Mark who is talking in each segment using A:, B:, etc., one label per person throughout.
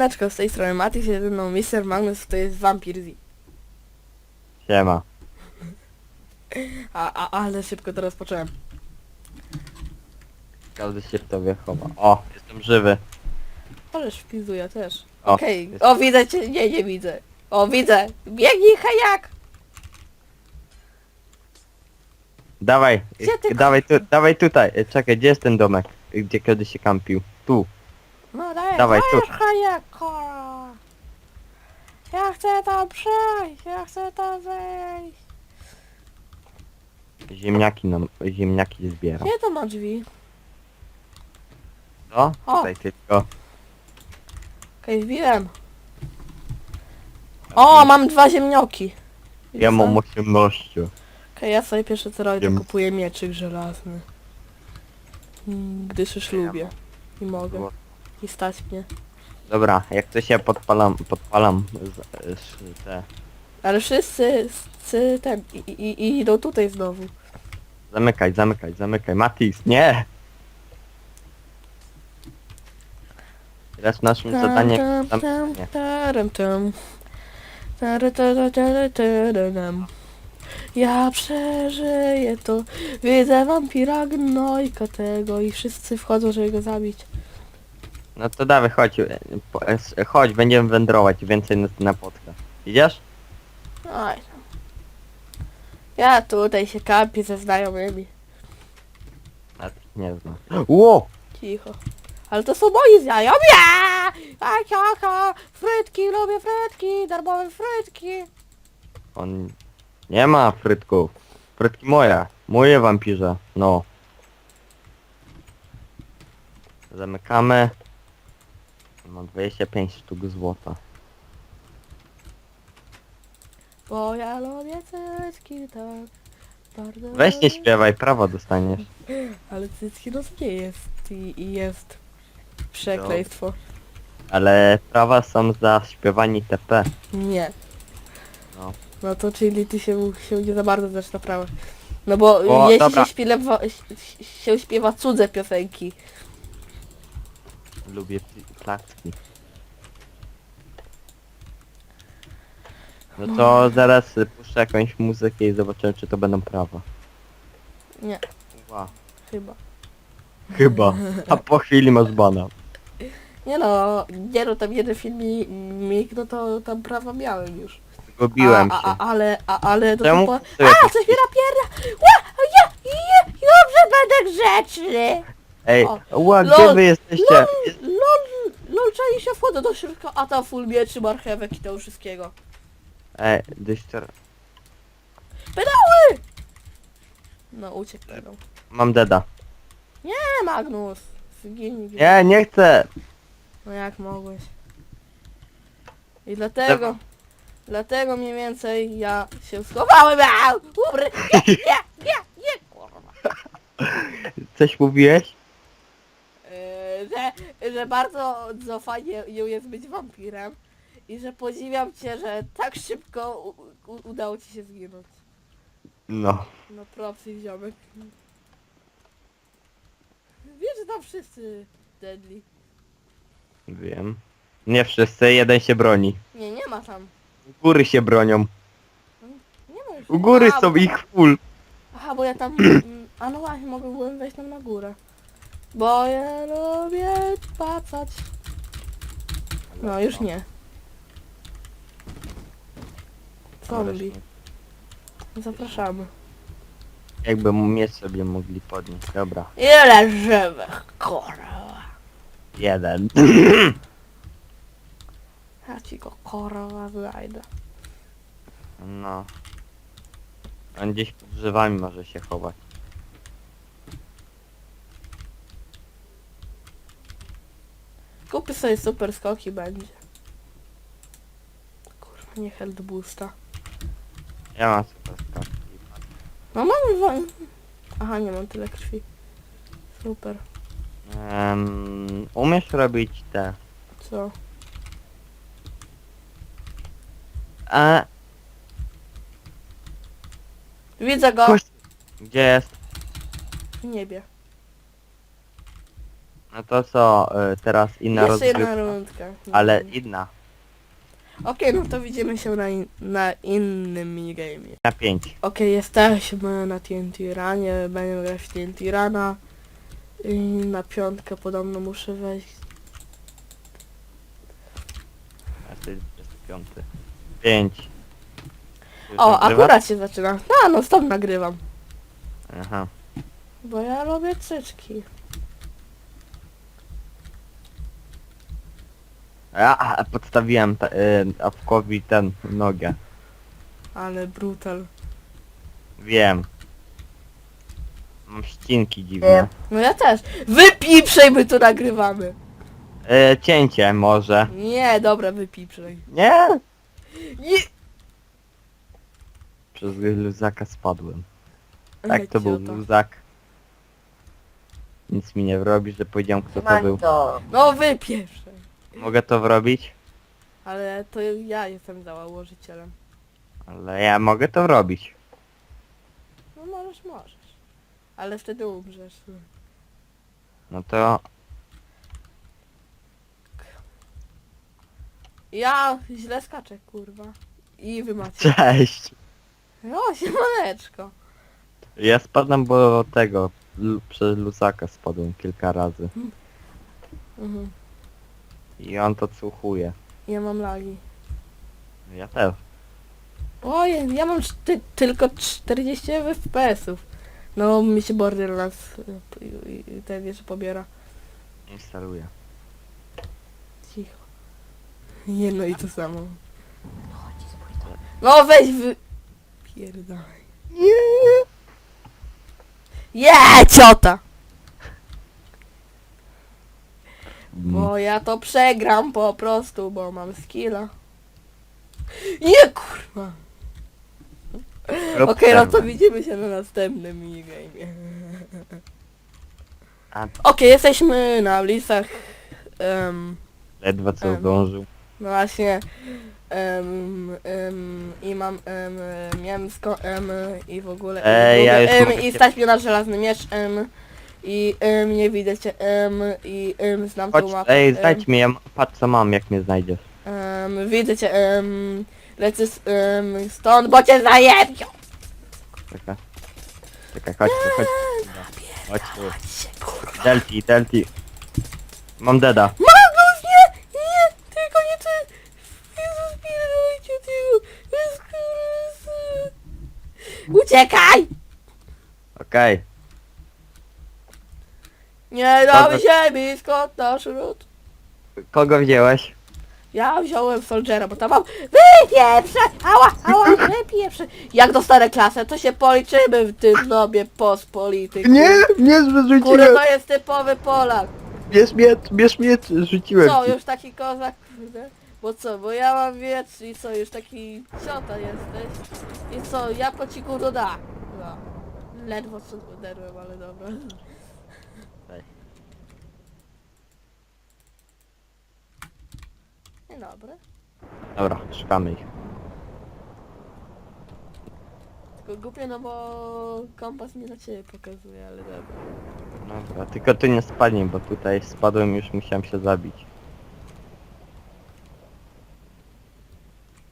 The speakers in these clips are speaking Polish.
A: Siemaneczko, z tej strony Matis, jest mną Mr. Magnus, to jest Vampir Z.
B: Siema.
A: A, a, ale szybko to rozpocząłem.
B: Każdy się w tobie chowa. O, jestem żywy.
A: Ależ wpizuję też.
B: O,
A: Okej,
B: jest-
A: o widzę cię, nie, nie widzę. O widzę, biegnij hajak!
B: Dawaj,
A: Gdzie ty-
B: dawaj, tu, dawaj tutaj. Y, Czekaj, gdzie jest ten domek? Gdzie kiedyś się kampił? Tu.
A: No daj,
B: Dawaj, tu.
A: hajak, kora! Ja chcę tam przejść, ja chcę tam wejść.
B: Ziemniaki nam, ziemniaki zbieram.
A: Gdzie to ma drzwi?
B: Co?
A: O.
B: Tutaj tylko.
A: Okej, wbiłem. O, mam dwa ziemnioki.
B: Ja mam
A: Okej,
B: 18.
A: ja sobie pierwsze co robię, to
B: Wiem.
A: kupuję mieczyk żelazny. Mm, Gdyż już
B: Ja
A: lubię. I mogę. I stać mnie.
B: Dobra, jak to się podpalam, podpalam z, z, te.
A: Ale wszyscy z, ten, i, i, i idą tutaj znowu.
B: Zamykaj, zamykaj, zamykaj. Matis, nie! Teraz naszym zadaniem...
A: Tam, tam, taram, tam. Tara, tara, tara, tara, tam. Ja przeżyję to. Widzę wampira gnojka tego i wszyscy wchodzą, żeby go zabić.
B: No to dawaj, chodź, e, po- e, s- chodź, będziemy wędrować więcej na, na podka. Idziesz?
A: Oj. Ja tutaj się kampię ze znajomymi.
B: A, nie znam. Ło!
A: Cicho. Ale to są moi znajomi! Tak, tak, frytki, lubię frytki, darmowe frytki.
B: On... Nie ma frytków. Frytki moje. Moje wampirze. No. Zamykamy. Mam 25 sztuk złota.
A: Bo ja lubię cycki, tak. Bardzo
B: Weź nie śpiewaj, prawo dostaniesz.
A: Ale cycki no to nie jest i, i jest przekleństwo.
B: Ale prawa są za śpiewanie TP.
A: Nie.
B: No.
A: No to czyli ty się, się nie za bardzo znasz na prawo. No bo
B: O,
A: jeśli
B: dobra.
A: się, śpiewa, się śpiewa cudze piosenki.
B: Lubię pi- placki. No to zaraz y, puszczę jakąś muzykę i zobaczymy czy to będą prawa.
A: Nie, chyba.
B: Chyba. A po chwili masz bana.
A: Nie no, nie no, tam jeden filmik, no to tam prawa miałem już.
B: Zgubiłem
A: a, a,
B: się.
A: a, ale, a, ale to
B: Czemu? To ja
A: A,
B: tak-
A: coś mi napierda! Ła, ja, ja, dobrze będę grzeczny!
B: Ej,
A: o.
B: ła, gdzie
A: Lol,
B: wy jesteście?
A: Lol, lol, czai się wchodzę do środka, a tam full mieczy, marchewek i tego wszystkiego.
B: Ej, dyszczor...
A: Pedały! No, uciekł pedał.
B: Mam deda.
A: Nie, Magnus! Zginij.
B: Nie, nie chcę!
A: No jak mogłeś? I dlatego, dlatego mniej więcej ja się schowałem. Au! Ubry! Nie, nie, nie, nie, kurwa.
B: Coś mówiłeś?
A: Że, bardzo fajnie ją jest być wampirem i że podziwiam cię, że tak szybko u, u, udało ci się zginąć.
B: No.
A: No propsy ziomek. Wiesz, że tam wszyscy deadly.
B: Wiem. Nie wszyscy, jeden się broni.
A: Nie, nie ma tam.
B: U góry się bronią.
A: Nie ma już.
B: U góry
A: A,
B: są
A: bo-
B: ich full.
A: Aha, bo ja tam... A no właśnie, mogłem wejść tam na górę. Bo ja lubię pacać. No, już nie. Zombie. Zapraszamy.
B: Jakby mnie sobie mogli podnieść. Dobra.
A: Ile żywych, kurwa.
B: Jeden.
A: Ja ci go kurwa znajdę.
B: No. On gdzieś pod drzewami może się chować.
A: Kupię sobie super skoki będzie. Kurwa, nie health boosta.
B: Ja mam super skawki.
A: No mam wa- Aha, nie mam tyle krwi. Super.
B: Um, umiesz robić te...
A: Co?
B: A,
A: Widzę go
B: Kość- Gdzie jest?
A: w niebie.
B: No to co, y, teraz inna
A: Jeszcze jedna
B: rozgrywka.
A: rundka.
B: Ale inna.
A: Okej, no to widzimy się na, in, na innym minigamie.
B: Na 5.
A: Okej, jesteśmy na TNT Ranie, będziemy grać w TNT Rana. I na piątkę podobno muszę wejść.
B: To jest 25. 5.
A: O, akurat się zaczyna. A, no stop nagrywam.
B: Aha.
A: Bo ja robię cyczki.
B: Ja podstawiłem ta, y, Awkowi ten nogę.
A: Ale brutal.
B: Wiem. Mam ścinki dziwne.
A: No ja też. Wypiprzej, my tu nagrywamy.
B: E, cięcie może.
A: Nie, dobra, wypiprzej.
B: Nie!
A: Nie.
B: Przez luzaka spadłem. Tak, to był luzak. Nic mi nie wrobi, że powiedziałem kto to był.
A: No wypieprzej.
B: Mogę to wrobić?
A: Ale to ja jestem założycielem.
B: Ale ja mogę to wrobić.
A: No możesz, możesz. Ale wtedy umrzesz.
B: No to...
A: Ja źle skaczę, kurwa. I wy macie.
B: Cześć!
A: O, siemaneczko.
B: Ja spadłem, bo tego... L- przez luzaka spadłem kilka razy.
A: Mhm.
B: I on to cuchuje.
A: Ja mam lagi.
B: Ja też.
A: Ojej, ja mam ty tylko 40 FPS-ów. No mi się Borderlands y, y, y, ten jeszcze pobiera.
B: Instaluję.
A: Cicho. Jedno i to samo. No weź wy... Pierdaj.
B: Nie!
A: Je, ciota!
B: Mm.
A: Bo ja to przegram po prostu, bo mam skilla. Nie kurwa.
B: Rób
A: Okej, no to
B: przerwę.
A: widzimy się na następnym minigame.
B: A-
A: Okej, jesteśmy na ulicach. Um,
B: Ledwo co
A: Em.
B: zdążył.
A: no właśnie. I mam um, mięsko um, i w ogóle.
B: Ej,
A: i,
B: ja już
A: em, I stać mnie na żelazny miecz. Um, I um, nie widzę cię. Um, I um, znam
B: Chodź,
A: tą mapę.
B: ej,
A: em,
B: znajdź mnie, ja m- patrz co mam, jak mnie znajdziesz.
A: Um, widzę cię, um, lecę z, um, stąd, bo cię zajebią!
B: Czekaj. Czekaj, chodź tu, chodź tu. Chodź tu. Delti, Delti. Mam deda.
A: Magus, nie! Nie! Tylko nie ty! Jezus, pilnujcie ty! Uciekaj!
B: Okej.
A: Nie
B: Dobra.
A: damy ziemi, skąd nasz ród?
B: Kogo wziąłeś?
A: Ja wziąłem Soldiera, bo tam mam wypieprze! Ała, ała, wypieprze! Jak dostanę klasę, to się policzymy w tym nobie pospolity.
B: nie
A: Kurde,
B: zrzuciłem.
A: to jest typowy Polak.
B: Bierz miecz, bierz miecz, rzuciłem
A: Co,
B: ci.
A: już taki kozak, kurde? Bo co, bo ja mam wiec i co, już taki ciota jesteś? I co, jabłko ci kurde da? No. Ledwo co uderłem, ale dobra.
B: Ej.
A: Dzień dobry.
B: Dobra, szukamy ich.
A: Tylko głupie, no bo kompas mi na ciebie pokazuje, ale dobra.
B: Dobra, tylko tu nie spadnij, bo tutaj spadłem już musiałem się zabić.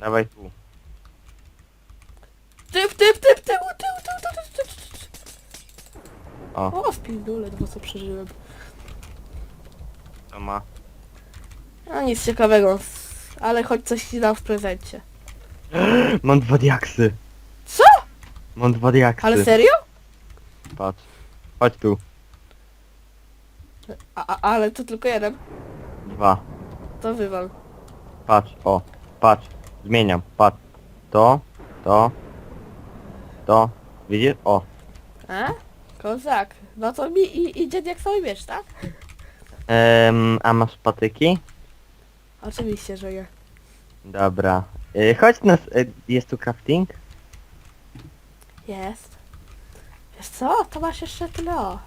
B: Dawaj tu.
A: Typ, typ, typ, tył, tył, tył, tył, tył, tył, tył.
B: O,
A: O, w pizdu, ledwo co przeżyłem.
B: to ma.
A: A nic ciekawego, ale choć coś ci dam w prezencie.
B: Mam dwa diaksy.
A: Co?
B: Mam dwa diaksy.
A: Ale serio?
B: Patrz. Chodź tu.
A: A, a, ale to tylko jeden.
B: Dwa.
A: To wywal.
B: Patrz, o. Patrz. Zmieniam. Patrz. To. To. To. Widzisz? O.
A: A? Kozak. No to mi i, idzie jak sobie wiesz, tak?
B: Em, a masz patyki?
A: Oczywiście, że nie.
B: Dobra. Y, chodź nas. Y, jest tu crafting?
A: Jest. Wiesz co? To masz jeszcze tyle o.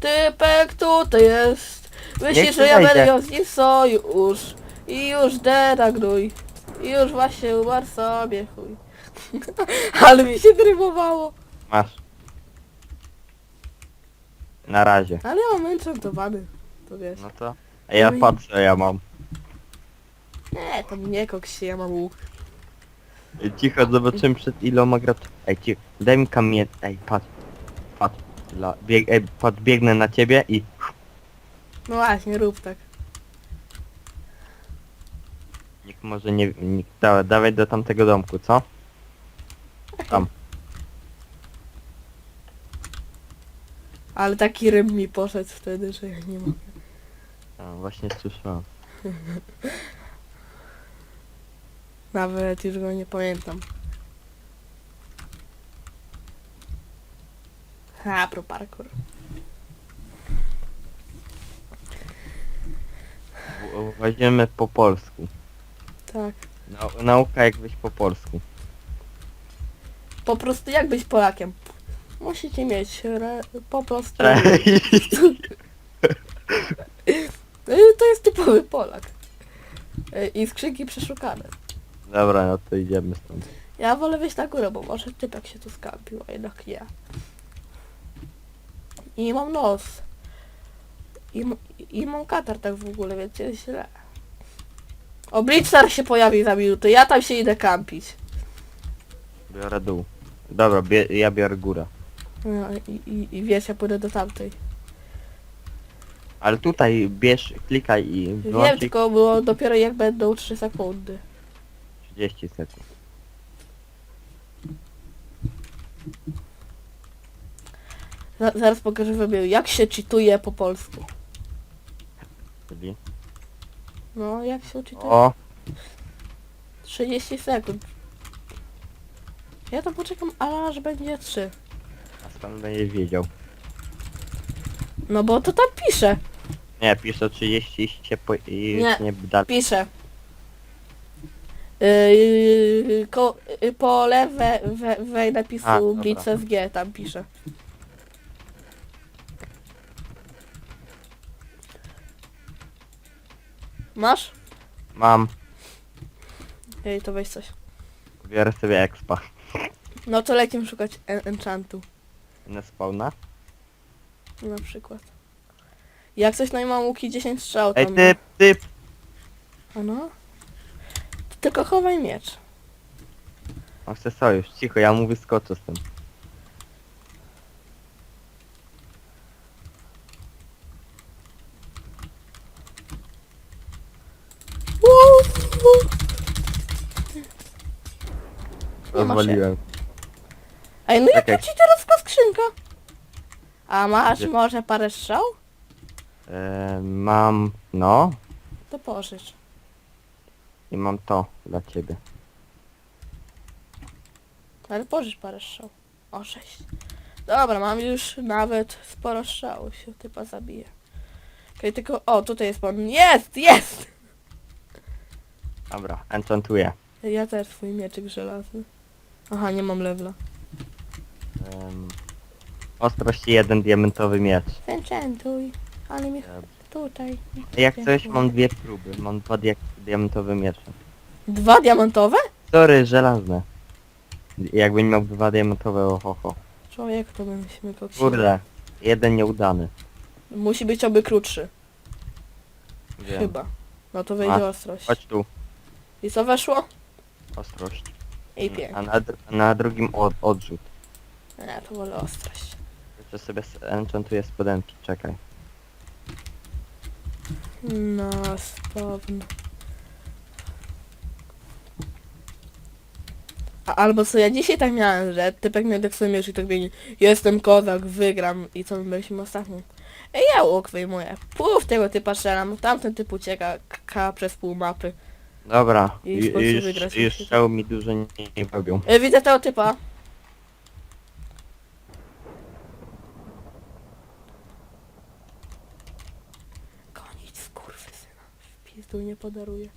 A: Typek tutaj jest. Myślisz, że ja będę ją z nim sojusz. I już deragnuj. I już właśnie umarł sobie chuj. Ale mi się drymowało.
B: Masz. Na razie.
A: Ale ja mam enchantowany. To wiesz.
B: No to... A ja
A: Oj.
B: patrzę, ja mam.
A: Nie, to nie koks się, ja mam łuk.
B: Ej, Cicho, zobaczymy przed iloma gracz... Ej, cicho, daj mi kamień... Ej, patrz. Patrz. Dla... Bieg... Ej, patrz, biegnę na ciebie i...
A: No właśnie, rób tak.
B: Nikt może nie... Nikt... Dawaj, dawaj do tamtego domku, co? Tam.
A: Ale taki rym mi poszedł wtedy, że ja nie mogę.
B: A, właśnie słyszałem.
A: Nawet już go nie pamiętam. Ha, pro parkour.
B: W- Weźmiemy po polsku.
A: Tak.
B: Nau nauka jak wyjść po polsku.
A: Po prostu jak być Polakiem? Musicie mieć re, po prostu... To jest typowy Polak. Y, I skrzynki przeszukane.
B: Dobra, no to idziemy stąd.
A: Ja wolę wejść na górę, bo może typek się tu skampił, a jednak nie. I mam nos. I, I mam katar tak w ogóle, więc jest źle. O, Blitzar się pojawi za minutę, ja tam się idę kampić.
B: Biorę dół. Dobra, bie ja biorę górę.
A: No, i, i, I wiesz, ja pójdę do tamtej.
B: Ale tutaj bierz, klikaj i
A: Wiem,
B: wyłącz
A: tylko było dopiero jak będą 3 sekundy.
B: 30 sekund.
A: Za, zaraz pokażę wam jak się czytuje po polsku.
B: Czyli...
A: No, jak się czytuje?
B: O!
A: 30 sekund. Ja to poczekam, aż będzie 3.
B: A skąd będziesz wiedział?
A: No bo to tam pisze.
B: Nie, pisze 30 i się po... i
A: Nie.
B: nie dalej.
A: Pisze. Yy, ko, yy, po lewe we, wej
B: A,
A: napisu
B: dobra.
A: Blitz SG tam pisze. Masz?
B: Mam.
A: Ej, to weź coś.
B: Biorę sobie expa.
A: No to lecimy szukać en enchantu.
B: Na spawna.
A: Na przykład. Jak coś no mam łuki 10 strzał
B: Ej,
A: tam.
B: typ, typ!
A: A no? To tylko chowaj miecz.
B: On chce sojusz. Cicho, ja mu wyskoczę z tym.
A: Nie ma się.
B: Rozwaliłem.
A: Ej, no jak
B: Czekaj.
A: ci teraz ta skrzynka? A masz
B: Gdzie?
A: może parę strzał?
B: E, mam... no.
A: To pożycz.
B: I mam to dla ciebie.
A: Ale pożycz parę strzał. O, sześć. Dobra, mam już nawet sporo strzałów, się typa zabije. Okej, tylko... O, tutaj jest pan. Jest! Jest!
B: Dobra, enchantuję.
A: Ja też swój mieczyk żelazny. Aha, nie mam lewla.
B: Um, ostrość jeden diamentowy miecz.
A: Enchantuj. Ale mi tutaj.
B: Jak coś mam dwie próby. Mam dwa dia diamentowe miecze.
A: Dwa diamentowe?
B: Sorry, żelazne. Jakbym miał dwa diamentowe, ohoho.
A: Człowiek, to byśmy koksili.
B: Kurde, jeden nieudany.
A: Musi być oby krótszy.
B: Wiem.
A: Chyba. No to wejdzie
B: A,
A: ostrość.
B: Chodź tu,
A: I co weszło?
B: ostrość.
A: I
B: A
A: pięknie.
B: na, dr- na drugim od, odrzut.
A: Nie, to wolę ostrość.
B: Jeszcze sobie enchantuję spodenki, czekaj.
A: No, spawn. A, albo co ja dzisiaj tak miałem, że typek tak sobie i tak biegnie, jestem kozak, wygram i co my byliśmy ostatnim. Ej, ja łuk wyjmuję. Pół w tego typa strzelam, tamten typ ucieka k- przez pół mapy.
B: Dobra,
A: I w końcu
B: już,
A: wygrać
B: już mi dużo nie, nie robią.
A: E, widzę tego typa. Pizdu nie podaruje.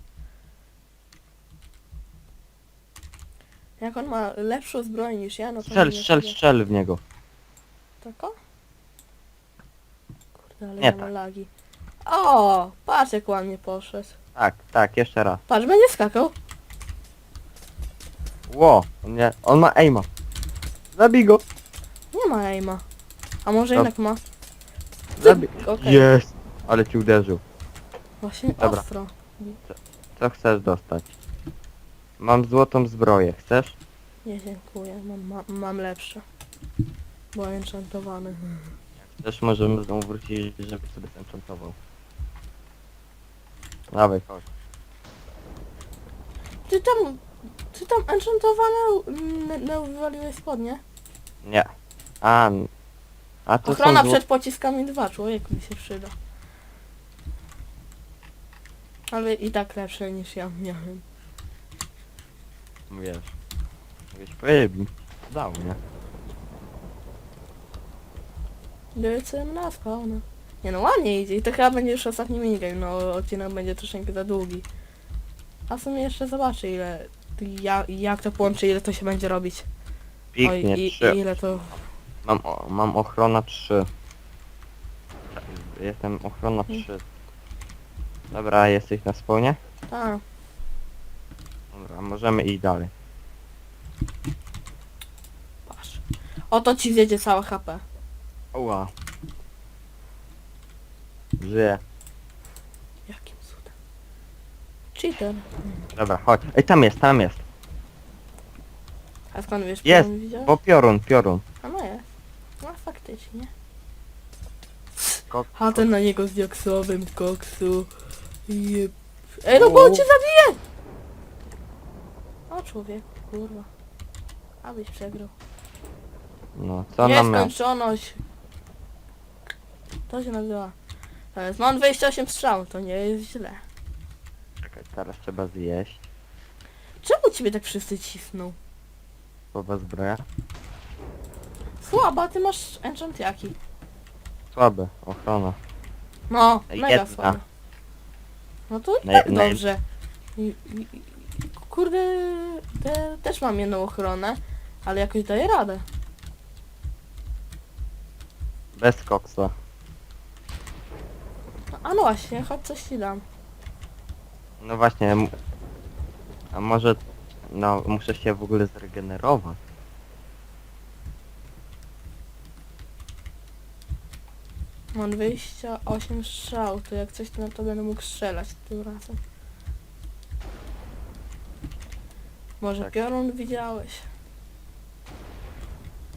A: Jak on ma lepszą zbroję niż ja, no to...
B: Strzel,
A: mnie
B: strzel, strzel w niego.
A: Tako? Kurde, ale
B: Nie
A: ja
B: tak.
A: mam lagi. O, patrz jak ładnie poszedł.
B: Tak, tak, jeszcze raz.
A: Patrz, będzie skakał.
B: Ło, on, nie, on ma aima. Zabij go.
A: Nie ma aima. A może
B: Dob-
A: jednak ma.
B: Zabij.
A: Okej.
B: Jest! Ale ci uderzył.
A: Właśnie
B: Dobra.
A: ostro.
B: Co chcesz dostać? Mam złotą zbroję, chcesz?
A: Nie dziękuję, mam, ma, mam lepsze. Bo enchantowany.
B: Też możemy znowu wrócić, żeby sobie zenchantował. Dawaj, chodź.
A: Ty tam, ty tam enchantowane wywaliłeś spodnie?
B: Nie. A, n- a to
A: Ochrona
B: są zło-
A: przed pociskami dwa, człowiek mi się przyda. Ale i tak lepsze niż ja miałem.
B: Wiesz. Wiesz, powiedzieć, dał, nie?
A: Lecę na spawna. Nie no, ładnie idzie i to chyba będzie już ostatni minigame, no odcinek będzie troszeczkę za długi. A w sumie jeszcze zobaczę ile, ja, jak to połączy, ile to się będzie robić.
B: Piknie,
A: i,
B: trzy.
A: ile to...
B: Mam, o, mam ochrona 3. Jestem ochrona
A: Mm.
B: 3. Dobra, jesteś na spawnie?
A: A,
B: Dobra, możemy iść dalej.
A: patrz. Oto ci zjedzie całe HP.
B: Oła. Żyję.
A: Jakim cudem. Cheater.
B: Dobra, chodź. Ej, tam jest, tam jest.
A: A skąd wiesz,
B: Jest,
A: co widziałeś?
B: Bo piorun, piorun.
A: A no jest. No faktycznie.
B: Kok,
A: A ten na niego z diaksowym koksu. Jep. Ej, no bo on cię zabije! O człowiek, kurwa. Abyś przegrał.
B: No, co nam miał?
A: Nieskończoność. To się nazywa. To jest, mam 28 strzał, to nie jest źle.
B: Czekaj, teraz trzeba zjeść.
A: Czemu ciebie tak wszyscy cisną?
B: Słowa zbroja.
A: Słaba, ty masz enchant jaki?
B: Słabe, ochrona.
A: No, mega
B: Jedna.
A: słabe. No to i
B: Na-
A: tak dobrze. I, i, i, kurde, te, też mam jedną ochronę, ale jakoś daję radę.
B: Bez koksa.
A: A no właśnie, chodź coś ci dam.
B: No właśnie, m- a może... No, muszę się w ogóle zregenerować.
A: Mam 28 strzał, to jak coś to na to będę mógł strzelać tym razem. Może
B: Tak.
A: piorun widziałeś?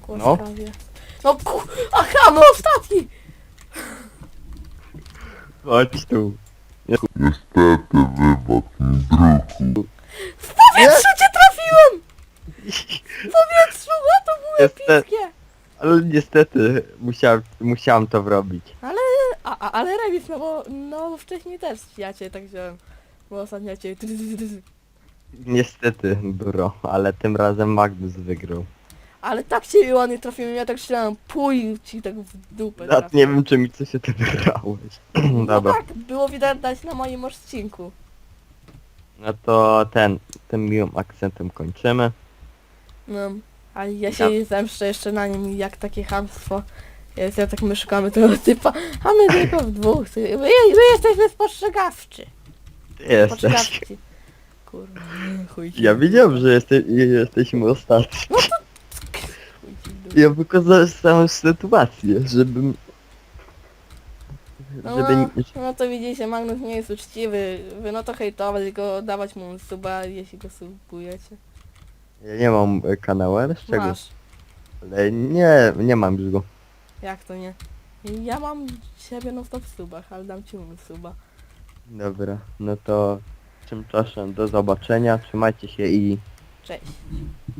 A: Głaskawie. No ku... Aha, no ostatni!
B: Chodź tu.
C: Niestety, wybacz mi druhu.
A: W powietrzu cię trafiłem! W powietrzu, a to było
B: Niestety. Ale niestety musiałem, musiałem to wrobić.
A: A, a, ale remis, no bo no wcześniej też ja cię tak wziąłem. Bo ostatnio cię...
B: Niestety, duro, ale tym razem Magnus wygrał.
A: Ale tak cię ładnie trafiłem, ja tak strzelałem, puj ci tak w dupę
B: Nawet
A: trafił.
B: nie wiem, czy mi coś się ty wygrałeś.
A: No
B: Dobra,
A: tak, było widać na moim odcinku.
B: no to ten, tym miłym akcentem kończymy.
A: No, a ja się zemszczę jeszcze na nim, jak takie chamstwo. Jest, ja tak my szukamy tego typa, a my tylko w dwóch. My, my jesteśmy spostrzegawczy.
B: Jesteś.
A: Kurwa, chuj.
B: Ja wiedziałem, że jeste, jesteśmy ostatni.
A: w dupę.
B: Ja wykorzystałem sytuację, żebym...
A: No,
B: Żeby... nie-
A: no to widzicie, Magnus nie jest uczciwy. Wy no to hejtować, tylko dawać mu suba, jeśli go subujecie.
B: Ja nie mam e, kanału, ale z czego?
A: Masz.
B: Ale nie, nie mam już go.
A: Jak to nie? Ja mam siebie no stop w subach, ale dam ci mu suba.
B: Dobra, no to tymczasem do zobaczenia, trzymajcie się i
A: Cześć.